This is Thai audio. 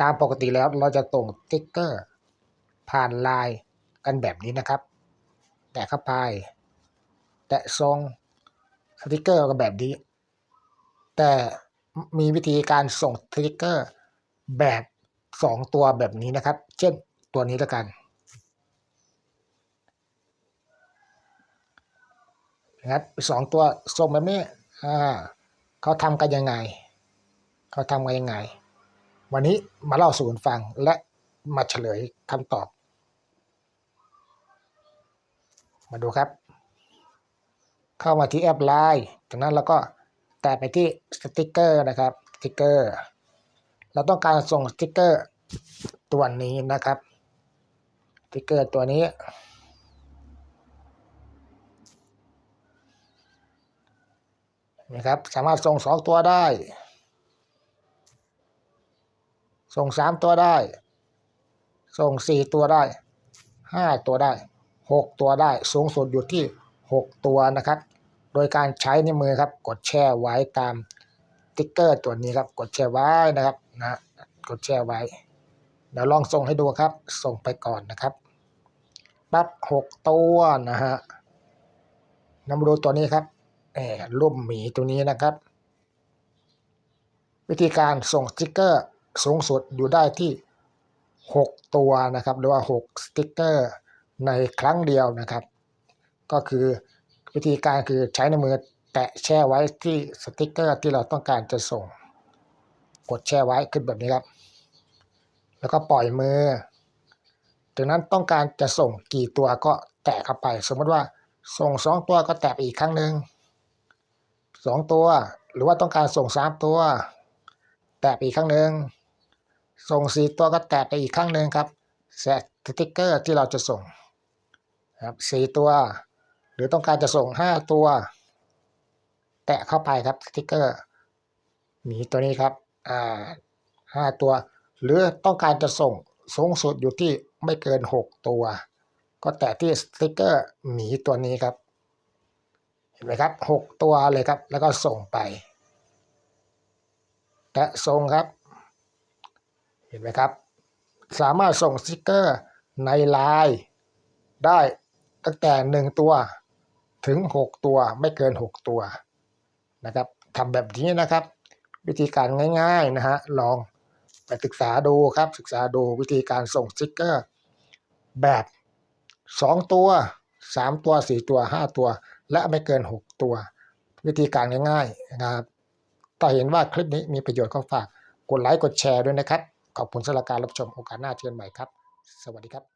ตามปกติแล้วเราจะส่งสติ๊กเกอร์ ผ่านไลน์กันแบบนี้นะครับ แตะเข้าไป แตะทรงสติ๊กเกอร์กันแบบนี้ แต่มีวิธีการส่งสติ๊กเกอร์แบบสองตัวแบบนี้นะครับ เช่นตัวนี้แล้วกัน นะครับสองตัวส่งแบบนี้อ่าเขาทำกันยังไง เขาทำกันยังไง วันนี้มาเล่าสู่กันฟังและมาเฉลยคำตอบ มาดูครับ เข้ามาที่แอปไลน์จากนั้นเราก็แตะไปที่สติกเกอร์นะครับสติกเกอร์เราต้องการส่งสติกเกอร์ตัวนี้นะครับสติกเกอร์ตัวนี้ นะครับ สามารถส่งสองตัวได้ ส่งสามตัวได้ ส่งสี่ตัวได้ห้าตัวได้หกตัวได้ สูงสุดอยู่ที่หกตัวนะครับ โดยการใช้นิ้วมือครับ กดแช่ไว้ตามติ๊กเกอร์ตัวนี้ครับ กดแช่ไว้นะครับนะกดแช่ไว้ เดี๋ยวลองส่งให้ดูครับ ส่งไปก่อนนะครับปั๊บหกตัวนะฮะนำดูตัวนี้ครับแอบรูปหมีตัวนี้นะครับ วิธีการส่งสติ๊กเกอร์ สูงสุดอยู่ได้ที่ 6 ตัวนะครับหรือว่า 6 สติกเกอร์ในครั้งเดียวนะครับ ก็คือวิธีการคือใช้ในมือแตะแช่ไว้ที่สติกเกอร์ที่เราต้องการจะส่ง กดแช่ไว้ขึ้นแบบนี้ครับ แล้วก็ปล่อยมือจากนั้นต้องการจะส่งกี่ตัวก็แตะเข้าไป สมมติว่าส่งสองตัวก็แตะอีกครั้งหนึ่งสองตัว หรือว่าต้องการส่งสามตัว แตะอีกครั้งหนึ่ง ส่งสี่ตัวก็แตะไปอีกครั้งหนึ่งครับแสสติ๊กเกอร์ที่เราจะส่งครับสี่ตัว หรือต้องการจะส่งห้าตัว แตะเข้าไปครับสติ๊กเกอร์หมีตัวนี้ครับอ่าห้าตัว หรือต้องการจะส่งสูงสุดอยู่ที่ไม่เกินหกตัว ก็แตะที่สติ๊กเกอร์หมีตัวนี้ครับเห็นไหมครับหกตัวเลยครับ แล้วก็ส่งไป แตะส่งครับ ห็นไหมครับ สามารถส่งสติกเกอร์ในไลน์ได้ตั้งแต่หนึ่งตัวถึงหกตัวไม่เกินหกตัวนะครับทำแบบนี้นะครับ วิธีการง่ายๆนะฮะลองไปศึกษาดูครับศึกษาดูวิธีการส่งสติกเกอร์ แบบสองตัวสามตัวสี่ตัวห้าตัว และไม่เกินหกตัว วิธีการง่ายๆนะครับถ้าเห็นว่าคลิปนี้มีประโยชน์ก็ฝากกดไลค์กดแชร์ด้วยนะครับ ขอบคุณสำหรับการรับชมโอกาสหน้าเชิญใหม่ครับ สวัสดีครับ